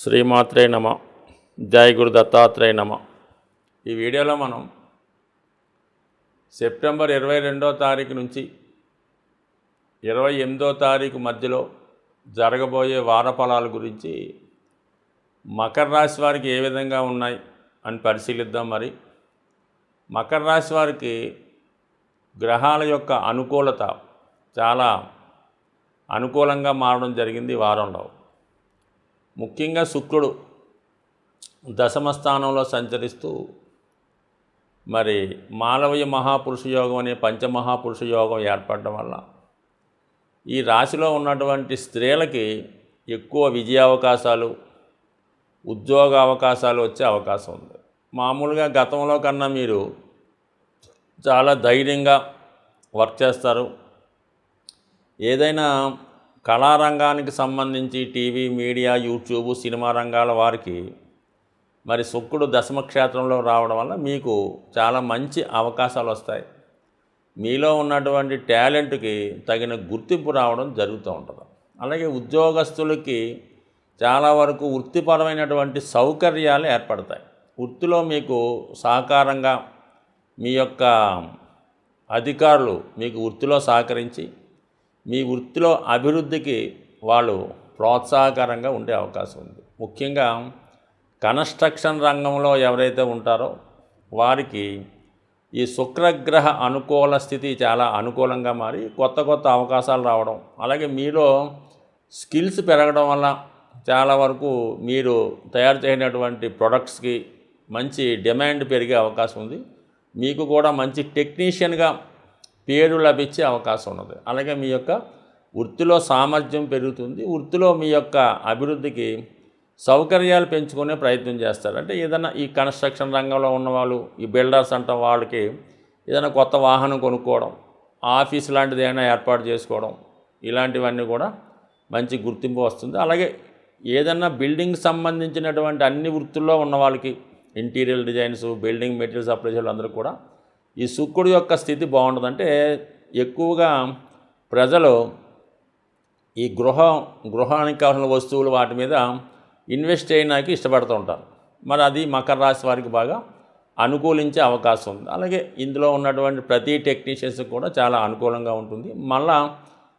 శ్రీమాత్రే నమ. జై గురు దత్తాత్రేయ నమ. ఈ వీడియోలో మనం సెప్టెంబర్ ఇరవై రెండో తారీఖు నుంచి ఇరవై ఎనిమిదో తారీఖు మధ్యలో జరగబోయే వార ఫలాల గురించి మకర రాశి వారికి ఏ విధంగా ఉన్నాయి అని పరిశీలిద్దాం మరి. మకర రాశి వారికి గ్రహాల యొక్క అనుకూలత చాలా అనుకూలంగా మారడం జరిగింది వారంలో. ముఖ్యంగా శుక్రుడు దశమ స్థానంలో సంచరిస్తూ మరి మాలవీయ మహాపురుష యోగం అనే పంచమహాపురుష యోగం ఏర్పడడం వల్ల ఈ రాశిలో ఉన్నటువంటి స్త్రీలకి ఎక్కువ విజయ అవకాశాలు ఉద్యోగ అవకాశాలు వచ్చే అవకాశం ఉంది. మామూలుగా గతంలో కన్నా మీరు చాలా ధైర్యంగా వర్క్ చేస్తారు. ఏదైనా కళారంగానికి సంబంధించి టీవీ మీడియా యూట్యూబ్ సినిమా రంగాల వారికి మరి శుక్రుడు దశమక్షేత్రంలో రావడం వల్ల మీకు చాలా మంచి అవకాశాలు వస్తాయి. మీలో ఉన్నటువంటి టాలెంట్కి తగిన గుర్తింపు రావడం జరుగుతూ ఉంటుంది. అలాగే ఉద్యోగస్తులకి చాలా వరకు వృత్తిపరమైనటువంటి సౌకర్యాలు ఏర్పడతాయి. వృత్తిలో మీకు సహకారంగా మీ యొక్క అధికారులు మీకు వృత్తిలో సహకరించి మీ వృత్తిలో అభివృద్ధికి వాళ్ళు ప్రోత్సాహకరంగా ఉండే అవకాశం ఉంది. ముఖ్యంగా కన్స్ట్రక్షన్ రంగంలో ఎవరైతే ఉంటారో వారికి ఈ శుక్రగ్రహ అనుకూల స్థితి చాలా అనుకూలంగా మారి కొత్త కొత్త అవకాశాలు రావడం అలాగే మీలో స్కిల్స్ పెరగడం వల్ల చాలా వరకు మీరు తయారు చేయనటువంటి ప్రొడక్ట్స్కి మంచి డిమాండ్ పెరిగే అవకాశం ఉంది. మీకు కూడా మంచి టెక్నీషియన్గా పేరు లభించే అవకాశం ఉన్నది. అలాగే మీ యొక్క వృత్తిలో సామర్థ్యం పెరుగుతుంది. వృత్తిలో మీ యొక్క అభివృద్ధికి సౌకర్యాలు పెంచుకునే ప్రయత్నం చేస్తారు. అంటే ఏదైనా ఈ కన్స్ట్రక్షన్ రంగంలో ఉన్న వాళ్ళు ఈ బిల్డర్స్ అంట వాళ్ళకి ఏదైనా కొత్త వాహనం కొనుక్కోవడం ఆఫీస్ లాంటిది ఏమైనా ఏర్పాటు చేసుకోవడం ఇలాంటివన్నీ కూడా మంచి గుర్తింపు వస్తుంది. అలాగే ఏదన్నా బిల్డింగ్ సంబంధించినటువంటి అన్ని వృత్తుల్లో ఉన్న వాళ్ళకి interior designs building material supply అందరూ కూడా ఈ శుక్రుడు యొక్క స్థితి బాగుంటుందంటే ఎక్కువగా ప్రజలు ఈ గృహ గృహానికి కావాల్సిన వస్తువులు వాటి మీద ఇన్వెస్ట్ చేయడానికి ఇష్టపడుతూ ఉంటారు. మరి అది మకర రాశి వారికి బాగా అనుకూలించే అవకాశం ఉంది. అలాగే ఇందులో ఉన్నటువంటి ప్రతి టెక్నీషియన్స్ కూడా చాలా అనుకూలంగా ఉంటుంది. మళ్ళా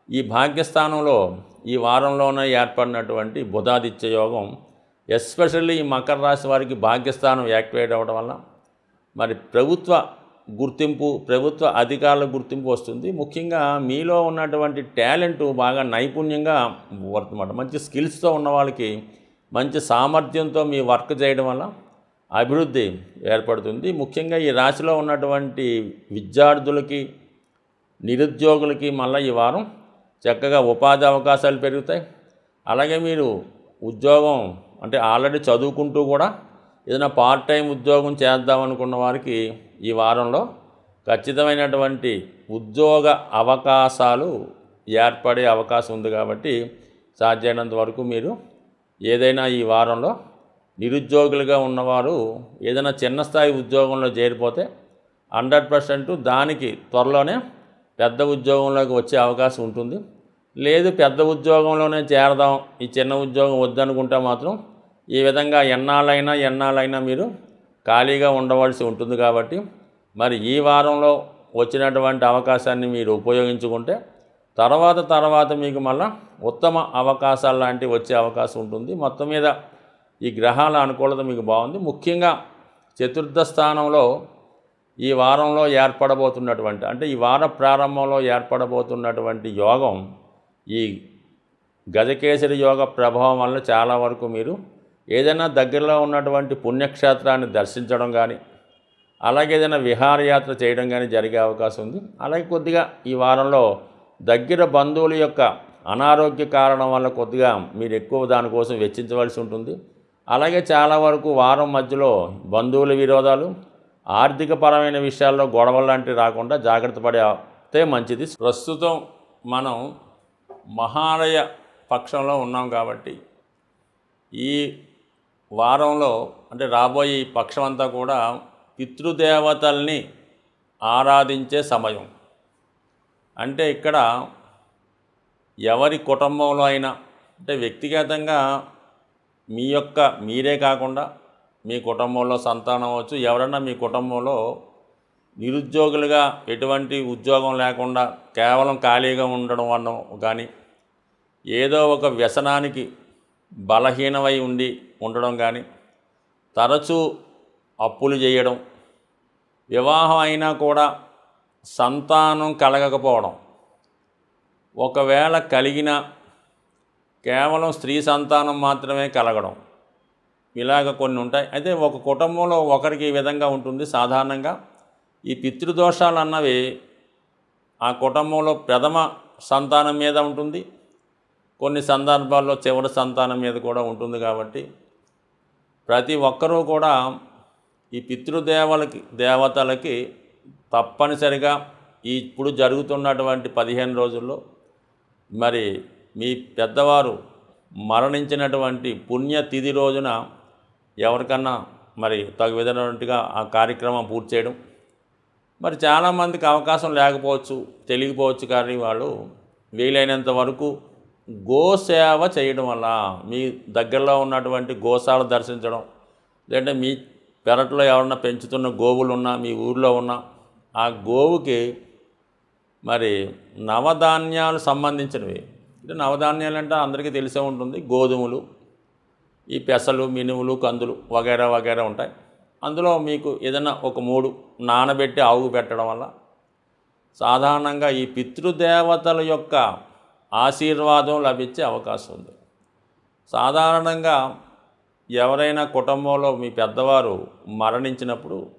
ఈ భాగ్యస్థానంలో ఈ వారంలోనే ఏర్పడినటువంటి బుధాదిత్య యోగం ఎస్పెషల్లీ ఈ మకర రాశి వారికి భాగ్యస్థానం యాక్టివేట్ అవ్వడం వల్ల మరి ప్రభుత్వ గుర్తింపు ప్రభుత్వ అధికారుల గుర్తింపు వస్తుంది. ముఖ్యంగా మీలో ఉన్నటువంటి టాలెంట్ బాగా నైపుణ్యంగా వర్తమాట. మంచి స్కిల్స్తో ఉన్న వాళ్ళకి మంచి సామర్థ్యంతో మీ వర్క్ చేయడం వల్ల అభివృద్ధి ఏర్పడుతుంది. ముఖ్యంగా ఈ రాశిలో ఉన్నటువంటి విద్యార్థులకి నిరుద్యోగులకి మళ్ళీ ఈ వారం చక్కగా ఉపాధి అవకాశాలు పెరుగుతాయి. అలాగే మీరు ఉద్యోగం అంటే ఆల్రెడీ చదువుకుంటూ కూడా ఏదైనా పార్ట్ టైం ఉద్యోగం చేద్దాం అనుకున్న వారికి ఈ వారంలో ఖచ్చితమైనటువంటి ఉద్యోగ అవకాశాలు ఏర్పడే అవకాశం ఉంది కాబట్టి సాధ్యమైనంత వరకు మీరు ఏదైనా ఈ వారంలో నిరుద్యోగులుగా ఉన్నవారు ఏదైనా చిన్న స్థాయి ఉద్యోగంలో చేరిపోతే హండ్రెడ్ పర్సెంట్ దానికి త్వరలోనే పెద్ద ఉద్యోగంలోకి వచ్చే అవకాశం ఉంటుంది. లేదు పెద్ద ఉద్యోగంలోనే చేరదాం ఈ చిన్న ఉద్యోగం వద్దనుకుంటే మాత్రం ఈ విధంగా ఎన్నాళ్ళైనా ఎన్నాళ్ళైనా మీరు ఖాళీగా ఉండవలసి ఉంటుంది కాబట్టి మరి ఈ వారంలో వచ్చినటువంటి అవకాశాన్ని మీరు ఉపయోగించుకుంటే తర్వాత తర్వాత మీకు మళ్ళా ఉత్తమ అవకాశాలు లాంటివి వచ్చే అవకాశం ఉంటుంది. మొత్తం మీద ఈ గ్రహాల అనుకూలత మీకు బాగుంది. ముఖ్యంగా చతుర్థ స్థానంలో ఈ వారంలో ఏర్పడబోతున్నటువంటి అంటే ఈ వార ప్రారంభంలో ఏర్పడబోతున్నటువంటి యోగం ఈ గజకేసరి యోగ ప్రభావం వల్ల చాలా వరకు మీరు ఏదైనా దగ్గరలో ఉన్నటువంటి పుణ్యక్షేత్రాన్ని దర్శించడం కానీ అలాగే ఏదైనా విహారయాత్ర చేయడం కానీ జరిగే అవకాశం ఉంది. అలాగే కొద్దిగా ఈ వారంలో దగ్గర బంధువుల యొక్క అనారోగ్య కారణం వల్ల కొద్దిగా మీరు ఎక్కువ దానికోసం వెచ్చించవలసి ఉంటుంది. అలాగే చాలా వరకు వారం మధ్యలో బంధువుల విరోధాలు ఆర్థికపరమైన విషయాల్లో గొడవలు లాంటివి రాకుండా జాగ్రత్త పడితే మంచిది. ప్రస్తుతం మనం మహాలయ పక్షంలో ఉన్నాం కాబట్టి ఈ వారంలో అంటే రాబోయే ఈ పక్షం అంతా కూడా పితృదేవతల్ని ఆరాధించే సమయం. అంటే ఇక్కడ ఎవరి కుటుంబంలో అయినా అంటే వ్యక్తిగతంగా మీ యొక్క మీరే కాకుండా మీ కుటుంబంలో సంతానం అవచ్చు ఎవరన్నా మీ కుటుంబంలో నిరుద్యోగులుగా ఎటువంటి ఉద్యోగం లేకుండా కేవలం ఖాళీగా ఉండడం వల్ల కానీ ఏదో ఒక వ్యసనానికి బలహీనమై ఉండి ఉండడం కానీ తరచూ అప్పులు చేయడం వివాహం అయినా కూడా సంతానం కలగకపోవడం. ఒకవేళ కలిగిన కేవలం స్త్రీ సంతానం మాత్రమే కలగడం. ఇలాగ కొన్ని ఉంటాయి. అయితే ఒక కుటుంబంలో ఒకరికి ఈ విధంగా ఉంటుంది. సాధారణంగా ఈ పితృదోషాలు అన్నవి ఆ కుటుంబంలో ప్రథమ సంతానం మీద ఉంటుంది. కొన్ని సందర్భాల్లో చివరి సంతానం మీద కూడా ఉంటుంది కాబట్టి ప్రతి ఒక్కరూ కూడా ఈ పితృదేవలకి దేవతలకి తప్పనిసరిగా ఈ ఇప్పుడు జరుగుతున్నటువంటి పదిహేను రోజుల్లో మరి మీ పెద్దవారు మరణించినటువంటి పుణ్యతిథి రోజున ఎవరికన్నా మరి తగు విధమైనట్టుగా ఆ కార్యక్రమం పూర్తి చేయడం. మరి చాలామందికి అవకాశం లేకపోవచ్చు తెలియకపోవచ్చు కానీ వాళ్ళు వీలైనంత వరకు గోసేవ చేయడం వల్ల మీ దగ్గరలో ఉన్నటువంటి గోశాల దర్శించడం లేదంటే మీ పెరట్లో ఎవరన్నా పెంచుతున్న గోవులు ఉన్నా మీ ఊర్లో ఉన్న ఆ గోవుకి మరి నవధాన్యాలు సంబంధించినవి. అంటే నవధాన్యాలు అంటే అందరికీ తెలిసే ఉంటుంది. గోధుమలు ఈ పెసలు మినుములు కందులు వగైరా వగైరా ఉంటాయి. అందులో మీకు ఏదైనా ఒక మూడు నానబెట్టి ఆవు పెట్టడం వల్ల సాధారణంగా ఈ పితృదేవతల యొక్క ఆశీర్వాదం లభించే అవకాశం ఉంది. సాధారణంగా ఎవరైనా కుటుంబంలో మీ పెద్దవారు మరణించినప్పుడు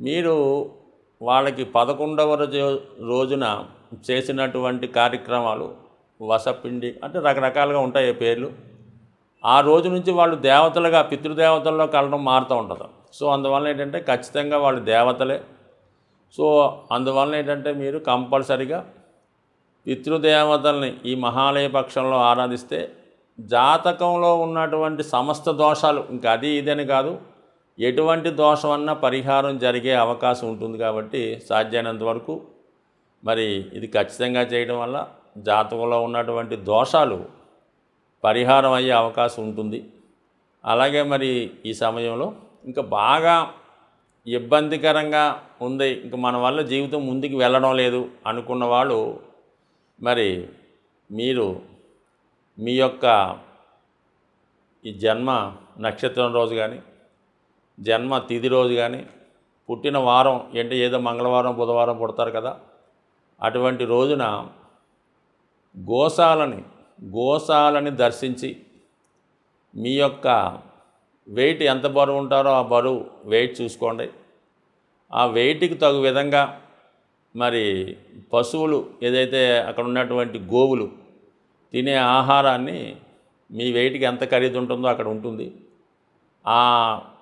మీరు వాళ్ళకి పదకొండవ రోజున చేసినటువంటి కార్యక్రమాలు వసపిండి అంటే రకరకాలుగా ఉంటాయి పేర్లు. ఆ రోజు నుంచి వాళ్ళు దేవతలుగా పితృదేవతల్లో కలడం మారుతూ ఉంటుంది. సో అందువల్ల ఏంటంటే ఖచ్చితంగా వాళ్ళు దేవతలే. సో అందువల్ల ఏంటంటే మీరు కంపల్సరిగా పితృదేవతల్ని ఈ మహాలయ పక్షంలో ఆరాధిస్తే జాతకంలో ఉన్నటువంటి సమస్త దోషాలు ఇంకా అది ఇదని కాదు ఎటువంటి దోషం అన్నా పరిహారం జరిగే అవకాశం ఉంటుంది కాబట్టి సాధ్యమైనంత వరకు మరి ఇది ఖచ్చితంగా చేయడం వల్ల జాతకంలో ఉన్నటువంటి దోషాలు పరిహారం అయ్యే అవకాశం ఉంటుంది. అలాగే మరి ఈ సమయంలో ఇంకా బాగా ఇబ్బందికరంగా ఉంది. ఇంక మన వల్ల జీవితం ముందుకు వెళ్ళడం లేదు అనుకున్న వాళ్ళు మరి మీరు మీ యొక్క ఈ జన్మ నక్షత్రం రోజు కానీ జన్మ తిథి రోజు కానీ పుట్టిన వారం అంటే ఏదో మంగళవారం బుధవారం పుడతారు కదా అటువంటి రోజున గోశాలని గోశాలని దర్శించి మీ యొక్క వెయిట్ ఎంత బరువు ఉంటారో ఆ బరువు వెయిట్ చూసుకోండి. ఆ వెయిట్కి తగు విధంగా మరి పశువులు ఏదైతే అక్కడ ఉన్నటువంటి గోవులు తినే ఆహారాన్ని మీ వెయిట్కి ఎంత ఖరీదు ఉంటుందో అక్కడ ఉంటుంది. ఆ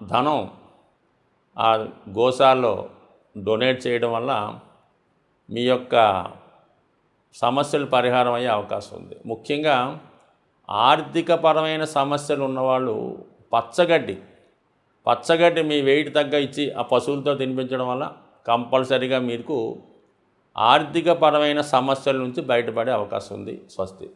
ధనం ఆ గోశాల్లో డొనేట్ చేయడం వల్ల మీ యొక్క సమస్యలు పరిహారం అయ్యే అవకాశం ఉంది. ముఖ్యంగా ఆర్థికపరమైన సమస్యలు ఉన్నవాళ్ళు పచ్చగడ్డి పచ్చగడ్డి మీ వెయిట్ తగ్గ ఇచ్చి ఆ పశువులతో తినిపించడం వల్ల కంపల్సరీగా మీకు ఆర్థికపరమైన సమస్యల నుంచి బయటపడే అవకాశం ఉంది స్వస్తి.